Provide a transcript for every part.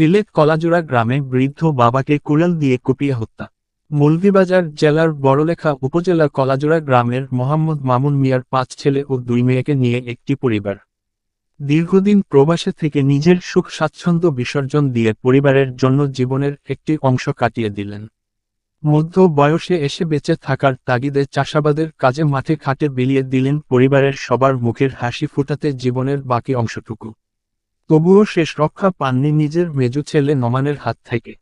সিলেট কলাজোড়া গ্রামে বৃদ্ধ বাবাকে কুড়াল দিয়ে কুপিয়ে হত্যা। মৌলভীবাজার জেলার বড়লেখা উপজেলার কলাজোড়া গ্রামের মোহাম্মদ মামুন মিয়ার পাঁচ ছেলে ও দুই মেয়েকে নিয়ে একটি পরিবার। দীর্ঘদিন প্রবাসে থেকে নিজের সুখ স্বাচ্ছন্দ্য বিসর্জন দিয়ে পরিবারের জন্য জীবনের একটি অংশ কাটিয়ে দিলেন। মধ্য বয়সে এসে বেঁচে থাকার তাগিদে চাষাবাদের কাজে মাঠে খাটে বিলিয়ে দিলেন পরিবারের সবার মুখের হাসি ফুটাতে জীবনের বাকি অংশটুকু। তবুও শেষ রক্ষা পাননি নিজের মেজু ছেলে নমানের হাত থেকে।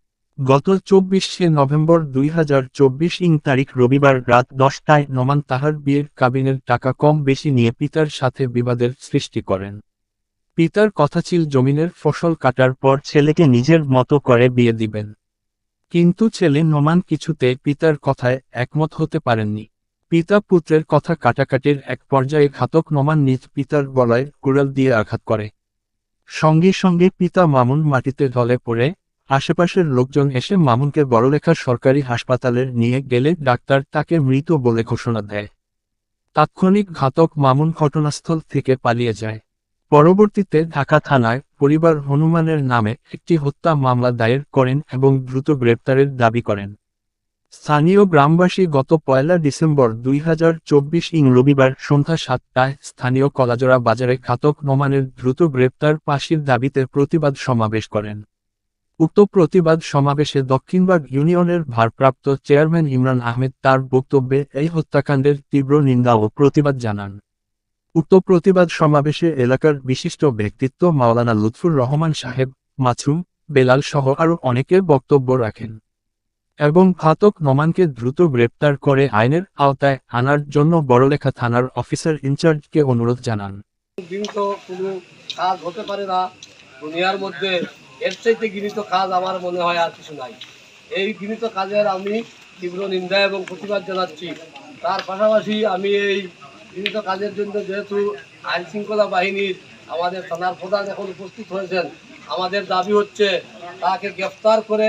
গত চব্বিশে নভেম্বর দুই হাজার চব্বিশ ইং তারিখ রবিবার রাত দশটায় নমান তাহার বিয়ের কাবিনের টাকা কম বেশি নিয়ে পিতার সাথে বিবাদের সৃষ্টি করেন। পিতার কথা ছিল জমিনের ফসল কাটার পর ছেলেকে নিজের মতো করে বিয়ে দিবেন। কিন্তু ছেলে নমান কিছুতে পিতার কথায় একমত হতে পারেননি। পিতা পুত্রের কথা কাটাকাটির এক পর্যায়ে ঘাতক নমান নিজ পিতার গলায় কুড়াল দিয়ে আঘাত করে। সঙ্গে সঙ্গে পিতা মামুন মাটিতে ঢলে পড়ে, আশেপাশের লোকজন এসে মামুনকে বড়লেখা সরকারি হাসপাতালে নিয়ে গেলে ডাক্তার তাকে মৃত বলে ঘোষণা দেয়। তাৎক্ষণিক ঘাতক মামুন ঘটনাস্থল থেকে পালিয়ে যায়। পরবর্তীতে ঢাকা থানায় পরিবার হনুমানের নামে একটি হত্যা মামলা দায়ের করেন এবং দ্রুত গ্রেপ্তারের দাবি করেন। স্থানীয় গ্রামবাসী গত পয়লা ডিসেম্বর দুই হাজার চব্বিশ ইং রবিবার সন্ধ্যা সাতটায় স্থানীয় কলাজোড়া বাজারে ঘাতক নোমানের দ্রুত গ্রেপ্তার পাশির দাবিতে প্রতিবাদ সমাবেশ করেন। উক্ত প্রতিবাদ সমাবেশে দক্ষিণবাগ ইউনিয়নের ভারপ্রাপ্ত চেয়ারম্যান ইমরান আহমেদ তার বক্তব্যে এই হত্যাকাণ্ডের তীব্র নিন্দা ও প্রতিবাদ জানান। উক্ত প্রতিবাদ সমাবেশে এলাকার বিশিষ্ট ব্যক্তিত্ব মাওলানা লুৎফুর রহমান সাহেব মাছুম বেলাল সহ আরও অনেকে বক্তব্য রাখেন। এবং ঘাতক নমানকে দ্রুত গ্রেপ্তার করে আইনের আওতায় আনার জন্য বড়লেখা থানার অফিসার ইনচার্জকে অনুরোধ জানান। তো কোনো কাজ হতে পারে না। দুনিয়ার মধ্যে এর চাইতে গৃহীত কাজ আমার মনে হয় আর কিছু নাই। এই গৃহীত কাজের আমি তীব্র নিন্দা এবং প্রতিবাদ জানাচ্ছি। তার পাশাপাশি আমি এই গৃহীত কাজের জন্য যেহেতু আইন শৃঙ্খলা বাহিনীর আমাদের থানার প্রধান এখন উপস্থিত হয়েছেন, আমাদের দাবি হচ্ছে তাকে গ্রেফতার করে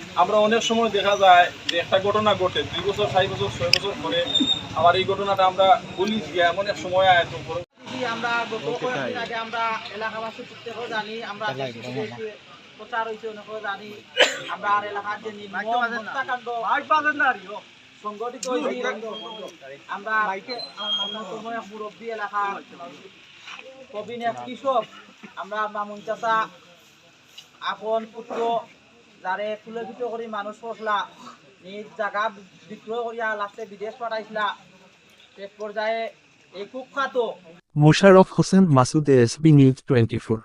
আমরা অনেক সময় দেখা যায় যে একটা ঘটনা ঘটে দুই বছর চার বছর ছয় বছর পরে আবার এই ঘটনাটা আমরা বলি গিয়ে এমন এক সময় আয়ত করে আমরা গত কয়েকদিন আগে আমরা এলাকাবাসী প্রত্যেকেও জানি আমরা প্রচার হয়েছে অনেকেও জানি আমরা আর এলাকার যে হত্যাকাণ্ড সংগঠিত হয়েছে। আমরা অন্যতম এক মুরব্বী এলাকার প্রবীণ এক কৃষক আমরা মামুন চাষা আপন পুত্র যারে কুলকিত করে মানুষ পড়লা নিজ জায়গা বিক্রয় করিয়া লাস্টে বিদেশ পাঠাইছিলা। শেষ পর্যায়ে এই কুখ্যাত Mosharaf Hossain Masud SB news twenty